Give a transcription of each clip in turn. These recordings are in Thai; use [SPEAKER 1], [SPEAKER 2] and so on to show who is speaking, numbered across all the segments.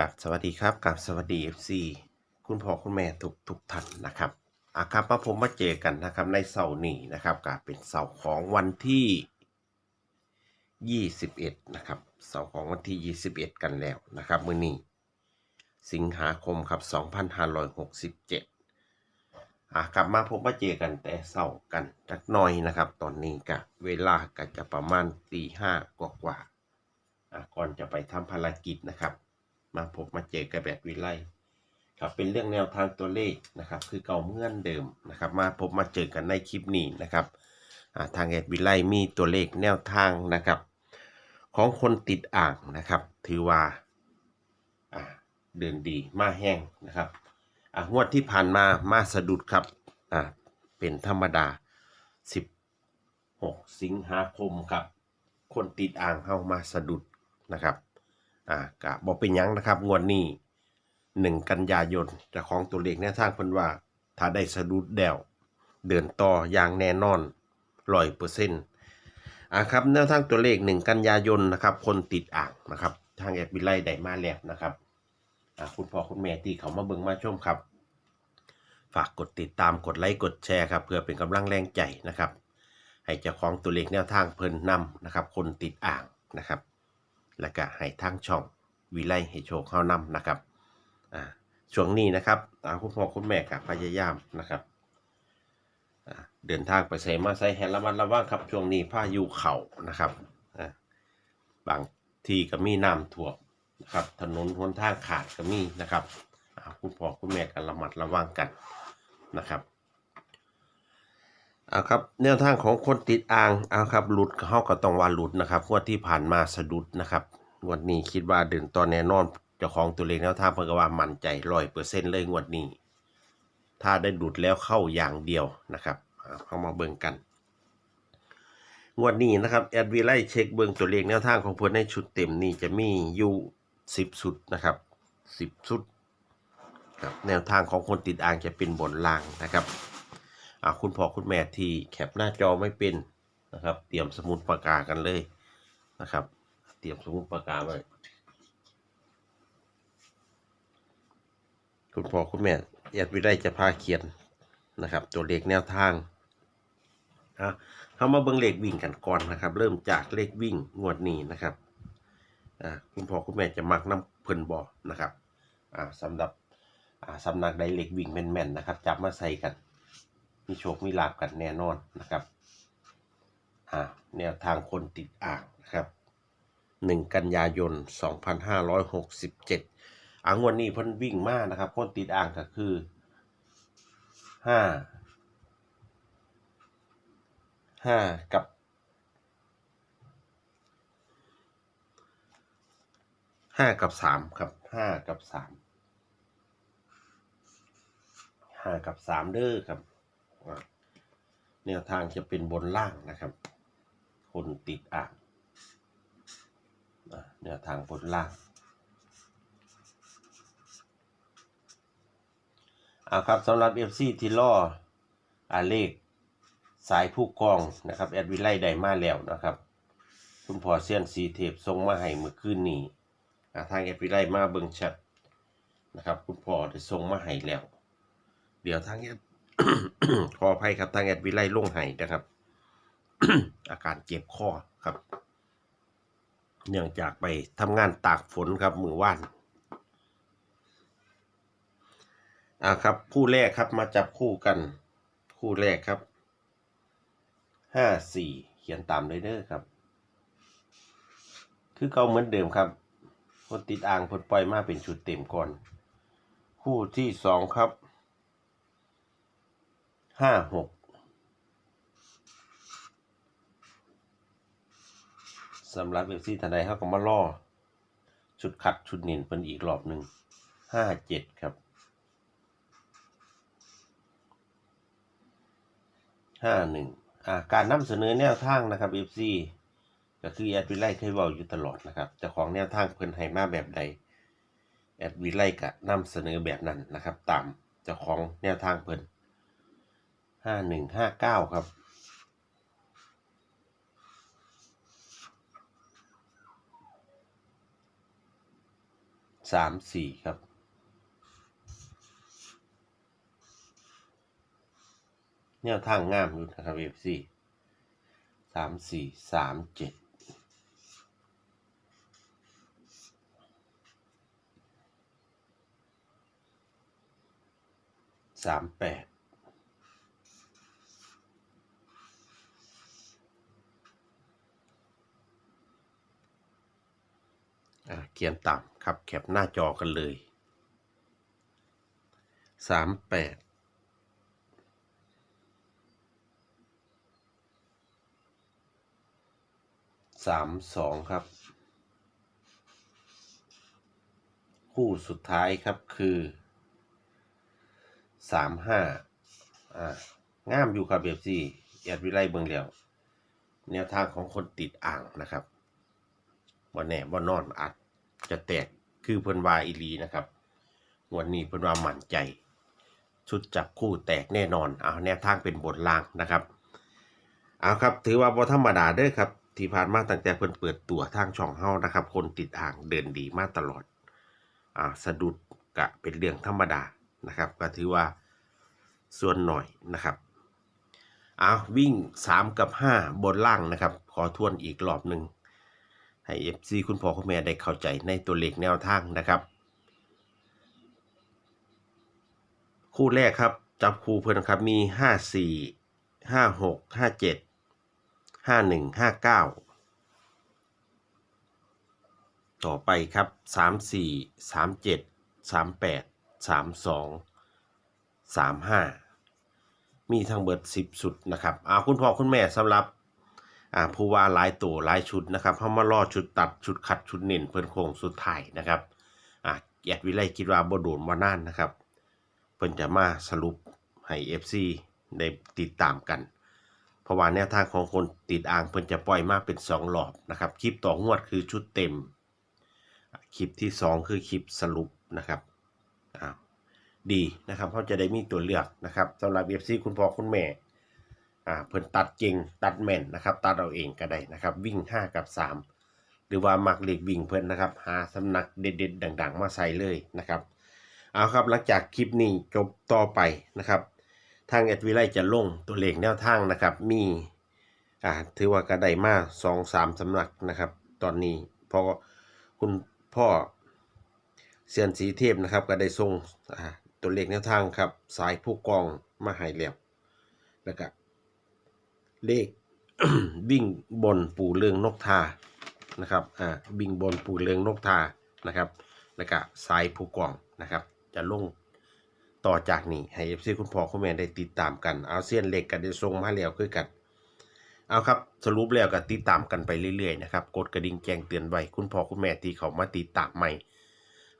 [SPEAKER 1] กับสวัสดีครับกับสวัสดี FC คุณพ่อคุณแม่ทุกทุกท่านนะครับอาครับมาผมมาเจอกันนะครับในเสาร์นี้นะครับกับเป็นเสาร์ของวันที่ 21นะครับเสาร์ของวันที่ 21 กันแล้วนะครับมื้อนี้สิงหาคมครับ 2567อ่ากลับมาผมมาเจอกันแต่เสาร์กันจักหน่อยนะครับ ตอนนี้ก็เวลาก็จะประมาณตีห้ากว่าๆอ่าก่อนจะไปทำภารกิจนะครับ มาพบมาเจอกับแบบวิไลครับเป็นเรื่องแนวทางตัวเลขนะครับ คือเก่าเมื่อนเดิมนะครับ มาพบมาเจอกันในคลิปนี้นะครับทางแอดวิไลมีตัวเลขแนวทางนะครับ ของคนติดอ่างนะครับ ถือว่าเดินดีมาแห้งนะครับงวดที่ผ่านมามาสะดุดครับเป็นธรรมดา 16 สิงหาคมครับ คนติดอ่างเข้ามาสะดุดนะครับ อ่ากะบอกเป็นยังนะครับ งวดนี้หนึ่งกันยายนจะของตัวเลขแนวทางเพิ่นว่า ถ้าได้สะดุดแดวเดินต่ออย่างแน่นอนร้อยเปอร์เซ็นต์อ่าครับแนวทางตัวเลขหนึ่งกันยายนนะครับ คนติดอ่างนะครับ ทางแอดวิไลได้มาแล้วนะครับอ่าคุณพ่อคุณแม่ที่เขามาเบิ่งมาชมครับ ฝากกดติดตามกดไลค์กดแชร์ครับ เพื่อเป็นกำลังแรงใจนะครับ ให้เจ้าของตัวเลขแนวทางเพิ่นนำนะครับ คนติดอ่างนะครับ แล้วก็ให้ทางช่องวิไลให้โชคเข้านำนะครับอ่าช่วงนี้นะครับอ่าคุณพ่อคุณแม่กับพยายามนะครับอ่าเดินทางไปใส่มาใส่แฮนระมัดระวังครับช่วงนี้พายุเข่านะครับอ่าบางที่ก็มีน้ำท่วมนะครับถนนหนทางขาดก็มีนะครับอ่าคุณพ่อคุณแม่กันระมัดระวังกันนะครับ เอาครับแนวทางของคนติดอ่างเอาครับหลุดเฮาก็ต้องว่าหลุดนะครับงวดที่ผ่านมาสะดุดนะครับงวดนี้คิดว่าเดินต่อแน่นอนเจ้าของตัวเลขแนวทางเพิ่นว่ามั่นใจร้อยเปอร์เซ็นต์เลยงวดนี้ ถ้าได้หลุดแล้วเข้าอย่างเดียวนะครับเอาเข้ามาเบิ่งกัน งวดนี้นะครับแอดวีไลเช็คเบิ่งตัวเลขแนวทางของเพิ่นในชุดเต็มนี่จะมีอยู่10ชุดนะครับ10ชุดครับแนวทางของคนติดอ่างจะเป็นบนล่างนะครับ คุณพ่อคุณแม่ที่แคปหน้าจอไม่เป็นนะครับ เตรียมสมุดปากกากันเลยนะครับ เตรียมสมุดปากกาไว้คุณพ่อคุณแม่แอดวิได้จะพาเขียนนะครับ ตัวเลขแนวทางอะเข้ามาเบิ่งเลขวิ่งกันก่อนนะครับ เริ่มจากเลขวิ่งงวดนี้นะครับอ่าคุณพ่อคุณแม่จะมักน้ำเพิ่นบอนะครับอ่าสำหรับอ่าสำนักใดเลขวิ่งแม่นๆนะครับ จับมาใส่กัน มีโชคมีลาบกันแน่นอนนะครับอ่าแนวทางคนติดอ่างนะครับหนึ่งกันยายน 2567อ่างวันนี้เพิ่นวิ่งมากนะครับ คนติดอ่างก็คือห้าห้ากับห้ากับสามครับห้ากับสามห้ากับสามเด้อครับ ว่าแนวทางจะเป็นบนล่างนะครับ คนติดอ่างอะแนวทางบนล่างเอาครับสำหรับ FC ที่ล่ออาเลขสายผู้กองนะครับ แอดวิไลได้มาแล้วนะครับ คุณพอเซียนสีเทปส่งมาให้เมื่อคืนนี้ทางแอดวิไลมาเบิ่งชัดนะครับ คุณพอได้ส่งมาให้แล้ว เดี๋ยวทางแอด ขออภัยครับทางแอดวิไลล่งไห้นะครับ อาการเจ็บคอครับ เนื่องจากไปทำงานตากฝนครับมือว่านอ่าครับ คู่แรกครับมาจับคู่กัน คู่แรกครับห้าสี่เขียนตามเลยเด้อครับ คือเก่าเหมือนเดิมครับคนติดอ่างผลปล่อยมาเป็นชุดเต็มก่อน คู่ที่สองครับ ห้าหกสำหรับเอฟซีทันใดเขาก็มาล่อ ชุดขัดชุดเนินเป็นอีกรอบหนึ่งห้าเจ็ดครับห้าหนึ่งอ่าการนำเสนอแนวทางนะครับเอฟซีก็คือแอดวิไลเคยเว้าอยู่ตลอดนะครับจ้าของแนวทางเพิ่นให้มาแบบใดแอดวิไลก็นำเสนอแบบนั้นนะครับ ตามจ้าของแนวทางเพิ่น ห้าหนึ่งห้าเก้าครับ สามสี่ครับแนวทางงามอยู่นะครับเอฟซีสามสี่สามเจ็ดสามแปด เขียนต่ำครับแคปหน้าจอกันเลยสามแปดสามสองครับ คู่สุดท้ายครับคือสามห้าอ่างามอยู่ครับเบบซี่แอดวิไลเบิงแล้ว แนวทางของคนติดอ่างนะครับ วันแน่วันนอนอาจจะแตกคือเพิ่นวาอีลีนะครับวันนี้เพิ่นว่ามั่นใจ ชุดจับคู่แตกแน่นอนเอาแนวทางเป็นบทลางนะครับเอาครับถือว่าบ่ธรรมดาเด้อครับ ที่ผ่านมาตั้งแต่เพิ่นเปิดตัวทางช่องเฮานะครับ คนติดอ่างเดินดีมาตลอดอ่าสะดุดกะเป็นเรื่องธรรมดานะครับ ก็ถือว่าส่วนหน่อยนะครับเอาวิ่ง 3 กับ 5 บนล่างนะครับ ขอทวนอีกรอบหนึ่ง ให้ FC คุณพ่อคุณแม่ได้เข้าใจในตัวเลขแนวทางนะครับ คู่แรกครับจับคู่เพื่อนครับมี 54 56 57ห้าหนึ่งห้าเก้าต่อไปครับสามสี่สามเจ็ดสามแปดสามสองสามห้ามีทั้งเบิดสิบสุดนะครับอาคุณพ่อคุณแม่สำหรับ อ่าผู้ว่าหลายตัวหลายชุดนะครับเขามาล่อชุดตัดชุดคัดชุดเน้นเพิ่อนโครงสุดท้ายนะครับอ่าแอดวิไลคิดว่าบ่โดนว่านานนะครับ เพิ่นจะมาสรุปให้ FC ได้ติดตามกัน เพราะว่าแนวทางของคนติดอ่างเพิ่นจะปล่อยมาเป็นสองรอบนะครับ คลิปต่องวดคือชุดเต็ม คลิปที่สองคือคลิปสรุปนะครับอ้าดีนะครับเขาจะได้มีตัวเลือกนะครับสำหรับเอฟซีคุณพ่อคุณแม่ อ่าเพิ่นตัดเก่งตัดแม่นนะครับตัดเอาเองก็ได้นะครับวิ่ง 5 กับ 3 หรือว่ามักเล็กวิ่งเพิ่นนะครับหาสำนักเด็ดๆดัง ๆ มาใส่เลยนะครับเอาครับหลังจากคลิปนี้จบต่อไปนะครับ ทางแอดวิไลจะลงตัวเลขแนวทางนะครับมีอ่าถือว่ากระไดมาสองสามสำนักนะครับ ตอนนี้เพราะคุณพ่อเซียนสีเทพนะครับ ก็ได้ส่งอ่าตัวเลขแนวทางครับ สายผู้กองมาให้แล้วแล้วก็ เลขวิ่งบนปู่เรืองนกทานะครับอ่าวิ่งบนปู่เรืองนกทานะครับ แล้วก็สายผู้กองนะครับ จะลงต่อจากนี้ให้เอฟซีคุณพ่อคุณแม่ได้ติดตามกันเอาเซียนเหล็กกันได้ส่งมาแล้วคือกันเอาครับสรุปแล้วก็ติดตามกันไปเรื่อยๆนะครับกดกระดิ่งแจ้งเตือนไว้คุณพ่อคุณแม่ที่เขามาติดตามใหม่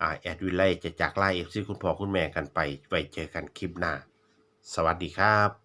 [SPEAKER 1] อ่าแอดวิไลจะจากไล่เอฟซีคุณพ่อคุณแม่กันไปไว้เจอกันคลิปหน้า สวัสดีครับ